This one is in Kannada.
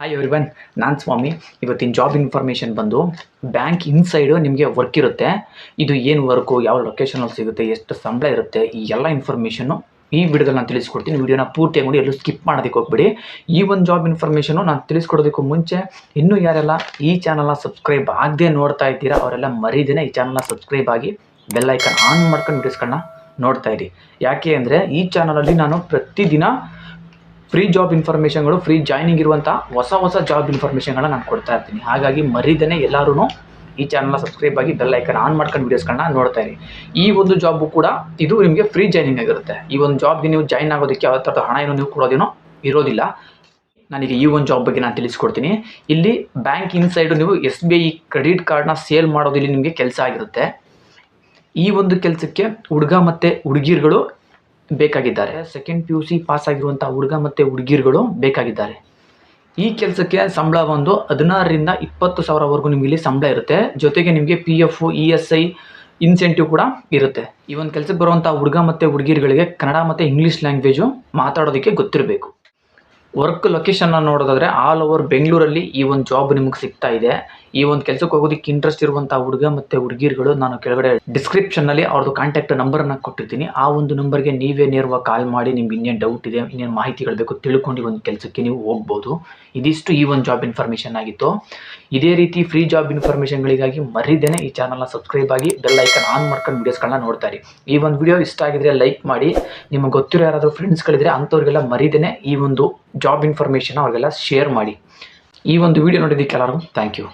ಹಾಯ್ ಎವ್ರಿವನ್ ನಾನು ಸ್ವಾಮಿ. ಇವತ್ತಿನ ಜಾಬ್ ಇನ್ಫಾರ್ಮೇಷನ್ ಬಂದು ಬ್ಯಾಂಕ್ ಇನ್ಸೈಡು ನಿಮಗೆ ವರ್ಕ್ ಇರುತ್ತೆ. ಇದು ಏನು ವರ್ಕು ಯಾವ ಲೊಕೇಶನಲ್ಲಿ ಸಿಗುತ್ತೆ, ಎಷ್ಟು ಸಂಬಳ ಇರುತ್ತೆ, ಈ ಎಲ್ಲ ಇನ್ಫಾರ್ಮೇಷನ್ನು ಈ ವಿಡಿಯೋದಲ್ಲಿ ನಾನು ತಿಳಿಸ್ಕೊಡ್ತೀನಿ. ವಿಡಿಯೋನ ಪೂರ್ತಿಯಾಗಿ ನೋಡಿ, ಎಲ್ಲೂ ಸ್ಕಿಪ್ ಮಾಡೋದಕ್ಕೆ ಹೋಗ್ಬಿಡಿ. ಈ ಒಂದು ಜಾಬ್ ಇನ್ಫಾರ್ಮೇಷನು ನಾನು ತಿಳಿಸ್ಕೊಡೋದಕ್ಕೂ ಮುಂಚೆ ಇನ್ನೂ ಯಾರೆಲ್ಲ ಈ ಚಾನಲ್ನ ಸಬ್ಸ್ಕ್ರೈಬ್ ಆಗದೆ ನೋಡ್ತಾ ಇದ್ದೀರಾ, ಅವರೆಲ್ಲ ಮರಿದೇನೆ ಈ ಚಾನಲ್ನ ಸಬ್ಸ್ಕ್ರೈಬ್ ಆಗಿ ಬೆಲ್ಲೈಕನ್ ಆನ್ ಮಾಡ್ಕೊಂಡು ವಿಡಿಯೋಸ್ಗಳನ್ನ ನೋಡ್ತಾ ಇರಿ. ಯಾಕೆ ಅಂದರೆ ಈ ಚಾನಲಲ್ಲಿ ನಾನು ಪ್ರತಿದಿನ ಫ್ರೀ ಜಾಬ್ ಇನ್ಫಾರ್ಮೇಷನ್ಗಳು ಫ್ರೀ ಜಾಯ್ನಿಂಗ್ ಇರುವಂಥ ಹೊಸ ಹೊಸ ಜಾಬ್ ಇನ್ಫಾರ್ಮೇಷನ್ಗಳನ್ನ ನಾನು ಕೊಡ್ತಾ ಇರ್ತೀನಿ. ಹಾಗಾಗಿ ಮರಿದನೆ ಎಲ್ಲರೂ ಈ ಚಾನಲ್ನ ಸಬ್ಸ್ಕ್ರೈಬ್ ಆಗಿ ಬೆಲ್ ಐಕನ್ ಆನ್ ಮಾಡ್ಕೊಂಡು ವೀಡಿಯೋಸ್ಗಳನ್ನ ನೋಡ್ತಾ ಇರಿ. ಈ ಒಂದು ಜಾಬು ಕೂಡ ಇದು ನಿಮಗೆ ಫ್ರೀ ಜಾಯ್ನಿಂಗ್ ಆಗಿರುತ್ತೆ. ಈ ಒಂದು ಜಾಬ್ಗೆ ನೀವು ಜಾಯ್ನ್ ಆಗೋದಕ್ಕೆ ಯಾವ ಥರದ ಹಣ ಏನೋ ನೀವು ಕೊಡೋದೇನೋ ಇರೋದಿಲ್ಲ. ನನಗೆ ಈ ಒಂದು ಜಾಬ್ ಬಗ್ಗೆ ನಾನು ತಿಳಿಸ್ಕೊಡ್ತೀನಿ. ಇಲ್ಲಿ ಬ್ಯಾಂಕ್ ಇನ್ಸೈಡು ನೀವು ಎಸ್ ಬಿ ಐ ಕ್ರೆಡಿಟ್ ಕಾರ್ಡ್ನ ಸೇಲ್ ಮಾಡೋದಿಲ್ಲಿ ನಿಮಗೆ ಕೆಲಸ ಆಗಿರುತ್ತೆ. ಈ ಒಂದು ಕೆಲಸಕ್ಕೆ ಹುಡುಗ ಮತ್ತು ಹುಡುಗಿರುಗಳು ಬೇಕಾಗಿದ್ದಾರೆ. Second P U C pass ಆಗಿರುವಂಥ ಹುಡುಗ ಮತ್ತು ಹುಡುಗಿರುಗಳು ಬೇಕಾಗಿದ್ದಾರೆ. ಈ ಕೆಲಸಕ್ಕೆ ಸಂಬಳ ಒಂದು ಹದಿನಾರರಿಂದ ಇಪ್ಪತ್ತು ಸಾವಿರವರೆಗೂ ನಿಮಗೆ ಇಲ್ಲಿ ಸಂಬಳ ಇರುತ್ತೆ. ಜೊತೆಗೆ ನಿಮಗೆ P F E S I incentive ಕೂಡ ಇರುತ್ತೆ. ಈ ಒಂದು ಕೆಲಸಕ್ಕೆ ಬರುವಂಥ ಹುಡುಗ ಮತ್ತು ಹುಡುಗಿರುಗಳಿಗೆ ಕನ್ನಡ ಮತ್ತು ಇಂಗ್ಲೀಷ್ ಲ್ಯಾಂಗ್ವೇಜು ಮಾತಾಡೋದಕ್ಕೆ ಗೊತ್ತಿರಬೇಕು. ವರ್ಕ್ ಲೊಕೇಶನ್ನ ನೋಡೋದಾದ್ರೆ ಆಲ್ ಓವರ್ ಬೆಂಗಳೂರಲ್ಲಿ ಈ ಒಂದು ಜಾಬ್ ನಿಮಗೆ ಸಿಗ್ತಾ ಇದೆ. ಈ ಒಂದು ಕೆಲಸಕ್ಕೆ ಹೋಗೋದಕ್ಕೆ ಇಂಟ್ರೆಸ್ಟ್ ಇರುವಂಥ ಹುಡುಗ ಮತ್ತು ಹುಡುಗಿರುಗಳು ನಾನು ಕೆಳಗಡೆ ಡಿಸ್ಕ್ರಿಪ್ಷನ್ನಲ್ಲಿ ಅವ್ರದ್ದು ಕಾಂಟ್ಯಾಕ್ಟ್ ನಂಬರನ್ನು ಕೊಟ್ಟಿರ್ತೀನಿ. ಆ ಒಂದು ನಂಬರ್ಗೆ ನೀವೇ ನೇರವಾಗಿ ಕಾಲ್ ಮಾಡಿ ನಿಮ್ಗೆ ಇನ್ನೇನು ಡೌಟ್ ಇದೆ, ಇನ್ನೇನು ಮಾಹಿತಿಗಳು ಬೇಕು ತಿಳ್ಕೊಂಡು ಒಂದು ಕೆಲಸಕ್ಕೆ ನೀವು ಹೋಗ್ಬೋದು. ಇದಿಷ್ಟು ಈ ಒಂದು ಜಾಬ್ ಇನ್ಫಾರ್ಮೇಷನ್ ಆಗಿತ್ತು. ಇದೇ ರೀತಿ ಫ್ರೀ ಜಾಬ್ ಇನ್ಫಾರ್ಮೇಷನ್ಗಳಿಗಾಗಿ ಮರಿದೇನೆ ಈ ಚಾನಲ್ನ ಸಬ್ಸ್ಕ್ರೈಬ್ ಆಗಿ ಬೆಲ್ ಐಕನ್ ಆನ್ ಮಾಡ್ಕೊಂಡು ವೀಡಿಯೋಸ್ಗಳನ್ನ ನೋಡ್ತಾ ಇರಿ. ಈ ಒಂದು ವಿಡಿಯೋ ಇಷ್ಟ ಆಗಿದ್ರೆ ಲೈಕ್ ಮಾಡಿ. ನಿಮಗೆ ಗೊತ್ತಿರೋ ಯಾರಾದರೂ ಫ್ರೆಂಡ್ಸ್ಗಳಿದ್ರೆ ಅಂಥವ್ರಿಗೆಲ್ಲ ಮರಿದೇನೆ ಈ ಒಂದು ಜಾಬ್ ಇನ್ಫಾರ್ಮೇಷನ್ ಅವ್ರಿಗೆಲ್ಲ ಶೇರ್ ಮಾಡಿ ಈ ಒಂದು ವಿಡಿಯೋ ನೋಡಿದ್ದಕ್ಕೆ ಎಲ್ಲರಿಗೂ ಥ್ಯಾಂಕ್ ಯು